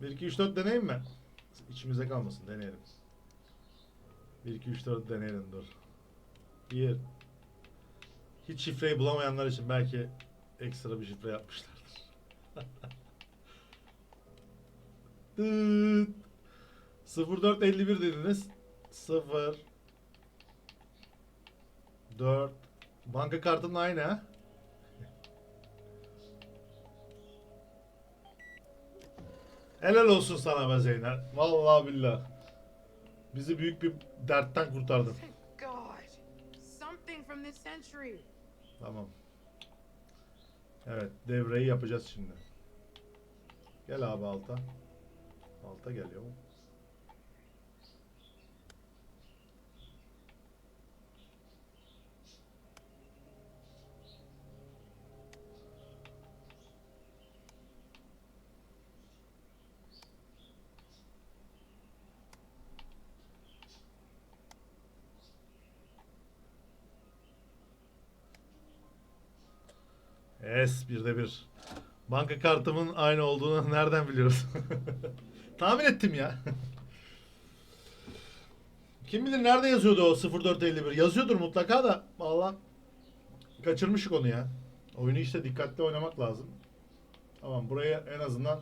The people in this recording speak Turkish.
Bir, iki, üç, dört deneyim mi? İçimize kalmasın deneyelim. 1, 2, 3, 4 deneyelim dur. Bir. Hiç şifreyi bulamayanlar için belki ekstra bir şifre yapmışlardır. Dıt. 0451 dediniz. 0 4 Banka kartının aynı ha? Helal olsun sana be Zeynel. Vallahi billah. Bizi büyük bir dertten kurtardın. Tamam. Evet, devreyi yapacağız şimdi. Gel abi alta. Alta geliyor mu? Es bir de bir. Banka kartımın aynı olduğunu nereden biliyoruz? Tahmin ettim ya. Kim bilir nerede yazıyordu o 0451? Yazıyordur mutlaka da valla kaçırmışık onu ya. Oyunu işte dikkatli oynamak lazım. Tamam buraya en azından